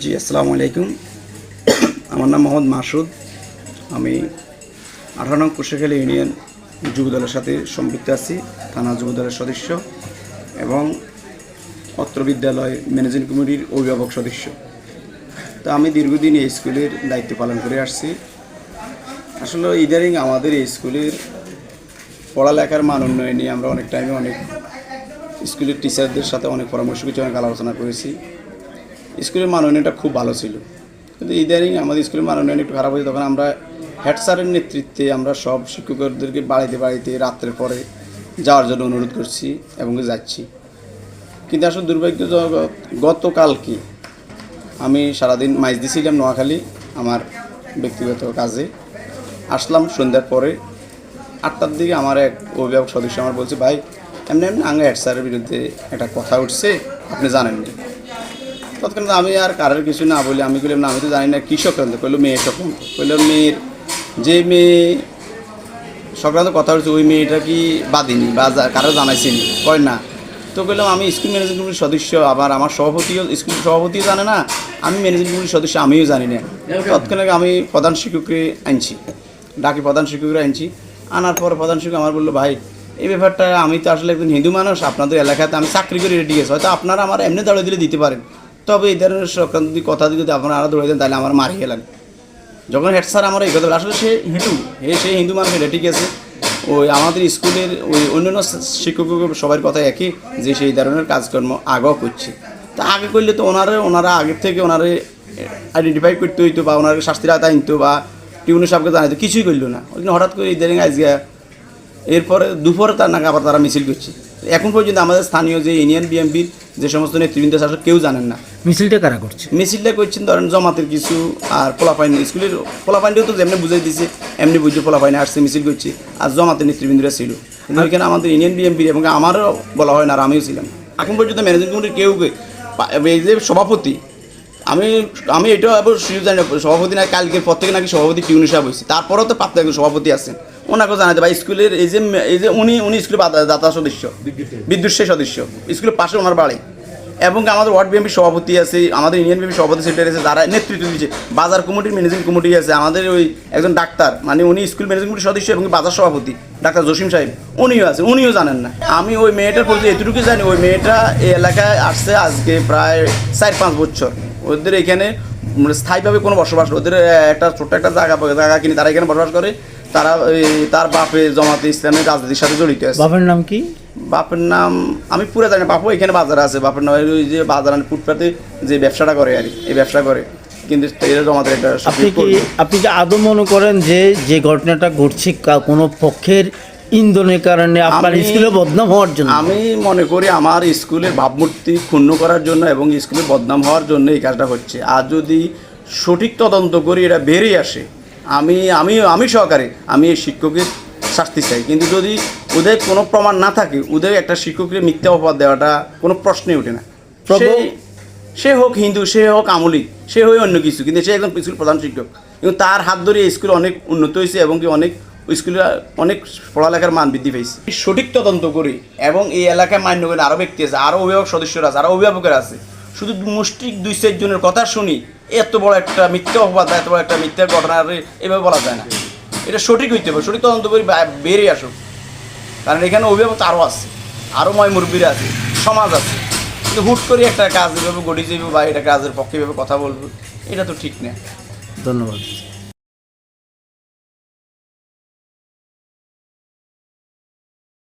জি, আসসালামু আলাইকুম। আমার নাম মোহাম্মদ মাসুদ। আমি আঠারো নং কুশাখালী ইউনিয়ন যুবদলের সাথে সম্পৃক্ত আছি, থানা যুবদলের সদস্য এবং অত্র বিদ্যালয় ম্যানেজিং কমিটির অভিভাবক সদস্য। তো আমি দীর্ঘদিন এই স্কুলের দায়িত্ব পালন করে আসছি। আসলে ইদারিং আমাদের এই স্কুলের পড়ালেখার মান উন্নয়ন নিয়ে আমরা অনেক টাইমে অনেক স্কুলের টিচারদের সাথে অনেক পরামর্শ কিছু অনেক আলোচনা করেছি। স্কুলের মান উন্নয়নটা খুব ভালো ছিল। কিন্তু ইদানিং আমাদের স্কুলের মান উন্নয়ন একটু খারাপ হয়েছে, তখন আমরা হেড স্যারের নেতৃত্বে আমরা সব শিক্ষকদেরকে বাড়িতে বাড়িতে রাত্রের পরে যাওয়ার জন্য অনুরোধ করছি এবং যাচ্ছি। কিন্তু আসলে দুর্ভাগ্যজনক, গতকালকে আমি সারাদিন মাইজ দিয়েছিলাম নোয়াখালী, আমার ব্যক্তিগত কাজে। আসলাম সন্ধ্যার পরে, আটটার দিকে আমার এক অভিভাবক সদস্য আমার বলছে, ভাই, এমনি এমনি আঙ্গা হেড স্যারের বিরুদ্ধে একটা কথা উঠছে, আপনি জানেননি। তৎক্ষণাৎ আমি আর কারোর কিছু না বলে, আমি বললাম না, আমি তো জানি না, কী সংক্রান্ত? কইলো, মেয়ে সংক্রান্ত। কইলো, মেয়ের, যে মেয়ে সংক্রান্ত কথা হচ্ছে ওই মেয়েটা কি বাদিনি বা কারও জানাইছিনি? কয়, না। তো বললাম আমি স্কুল ম্যানেজিং কমিটির সদস্য, আবার আমার সভাপতিও, স্কুল সভাপতিও জানে না, আমি ম্যানেজিং কমিটির সদস্য, আমিও জানি না। তৎক্ষণাৎ আমি প্রধান শিক্ষককে আনছি, ডাকি প্রধান শিক্ষকরা আনছি। আনার পর প্রধান শিক্ষক আমার বলল, ভাই, এই ব্যাপারটা আমি তো আসলে একজন হিন্দু মানুষ, আপনাদের এলাকাতে আমি চাকরি করে রেডি গেছি হয়তো আপনারা আমার এমনি দাঁড়িয়ে দিলে দিতে পারেন। তবে এই ধরনের সংক্রান্ত যদি কথা যদি আপনারা আরও দৌড়ে দেন, তাহলে আমার মারি গেলেন যখন হেড স্যার আমার এই কথা আসলে সে হিন্দু, হে, সে হিন্দু মানুষ, এটা ঠিক আছে। ওই আমাদের স্কুলের ওই অন্যান্য শিক্ষক সবার কথা একই, যে সেই ধরনের কাজকর্ম আগেও করছে। তা আগে করলে তো ওনারা ওনারা আগের থেকে ওনারে আইডেন্টিফাই করতে হইতো বা ওনার শাস্তির আওতায় আনতো বা টিউনের সাহেবকে জানাইতো কিছুই করল না। ওই জন্য হঠাৎ করে ইদারিং আজকে এরপরে দুপুরে তার নাকি আবার তারা মিছিল করছে। এখন পর্যন্ত আমাদের স্থানীয় যে ইউনিয়ন বিএমপির যে সমস্ত নেতৃবৃন্দ আসলে কেউ জানেন না। মিছিলটা কারা করছে? মিছিলটা করছেন ধরেন জমাতের কিছু আর পোলাপাইন স্কুলের পোলাপাইনটাও তো যেমনি বুঝাই দিছে এমনি বুঝে পোলাপাইনে আসছে মিছিল করছে আর জমাতের নেতৃবৃন্দরা ছিল। কিন্তু ওইখানে আমাদের ইউনিয়ন বিএমপি এবং আমারও বলা হয় না আর আমিও ছিলাম। এখন পর্যন্ত ম্যানেজিং কমিটির কেউ কে- এই যে সভাপতি আমি আমি এটাও আবার সুযোগ জানি সভাপতি না কালকে পর থেকে নাকি সভাপতি টিউন সাহেব হয়েছে। তারপরেও তো পাত্র একজন সভাপতি আছেন। ওনাকেও জানাতে বা স্কুলের এই যে এই যে উনি উনি স্কুলের দাতা সদস্য বিদ্যুৎ সেই সদস্য স্কুলের পাশে ওনার বাড়ি। এবং আমাদের ওয়ার্ড বিএমপি সভাপতি আছে, আমাদের ইউনিয়ন বিএমপি সভাপতি সেক্রেটারি আছে, যারা নেতৃত্ব দিচ্ছে বাজার কমিটির ম্যানেজিং কমিটি আছে, আমাদের ওই একজন ডাক্তার মানে উনি স্কুল ম্যানেজিং কমিটির সদস্য এবং বাজার সভাপতি, ডাক্তার জসিম সাহেব, উনিও আছে, উনিও জানেন না। আমি ওই মেয়েটার প্রতি এতটুকু জানি, ওই মেয়েটা এই এলাকায় আসছে আজকে প্রায় চার পাঁচ বছর। ওদের এখানে মানে স্থায়ীভাবে কোনো বসবাস ওদের একটা ছোট্ট একটা জায়গা জায়গা কিনে তারা এখানে বসবাস করে। তারা তার বাপে জমাতে ইসলামের রাজনীতির সাথে জড়িত আছে। বাবার নাম কি? বাপের নাম আমি পুরো জানি না, বাপু এখানে বাজার আছে বাপের নাম ওই যে বাজার ফুটপাতে যে ব্যবসাটা করে আর কি, এই ব্যবসা করে। কিন্তু এরা জমাতে একটা আপনি কি আপনি কি আদৌ মনে করেন যে যে ঘটনাটা ঘটছে কোনো পক্ষের ইন্ধনের কারণে আপনার স্কুলে বদনাম হওয়ার জন্য? আমি মনে করি আমার স্কুলের ভাবমূর্তি ক্ষুণ্ণ করার জন্য এবং স্কুলে বদনাম হওয়ার জন্য এই কাজটা হচ্ছে। আর যদি সঠিক তদন্ত করি এটা বেরিয়ে আসে আমি আমি আমি সহকারে আমি এই শিক্ষকের শাস্তি চাই। কিন্তু যদি ওদের কোনো প্রমাণ না থাকে ওদের একটা শিক্ষকের মিথ্যা অপবাদ দেওয়াটা কোনো প্রশ্নই ওঠে না। সে- হোক হিন্দু সে হোক আমলিক সে হয় অন্য কিছু কিন্তু সে একজন স্কুল প্রধান শিক্ষক। এবং তার হাত ধরে স্কুল অনেক উন্নত হয়েছে এবং কি অনেক স্কুলে অনেক পড়ালেখার মান বৃদ্ধি পেয়েছে। সঠিক তদন্ত করি এবং এই এলাকায় মান্য করে আরও ব্যক্তি আছে আরও অভিভাবক সদস্যরা আছে আরও অভিভাবকেরা আছে। শুধু মুষ্টিক দুই চারজনের কথা শুনি এত বড় একটা মিথ্যা অপবাদ এত বড় একটা মিথ্যা ঘটনা এভাবে বলা যায় না। এটা সঠিক হইতে হবে সঠিক তদন্ত করি বেরিয়ে আসুক। কারণ এখানে অভিভাবক আরও আছে আরও ময় মুরব্বীরা আছে, সমাজ আছে। কিন্তু হুট করে একটা কাজ এভাবে গড়ি যাবে বা এটা কাজের পক্ষে এভাবে কথা বলব, এটা তো ঠিক না। ধন্যবাদ।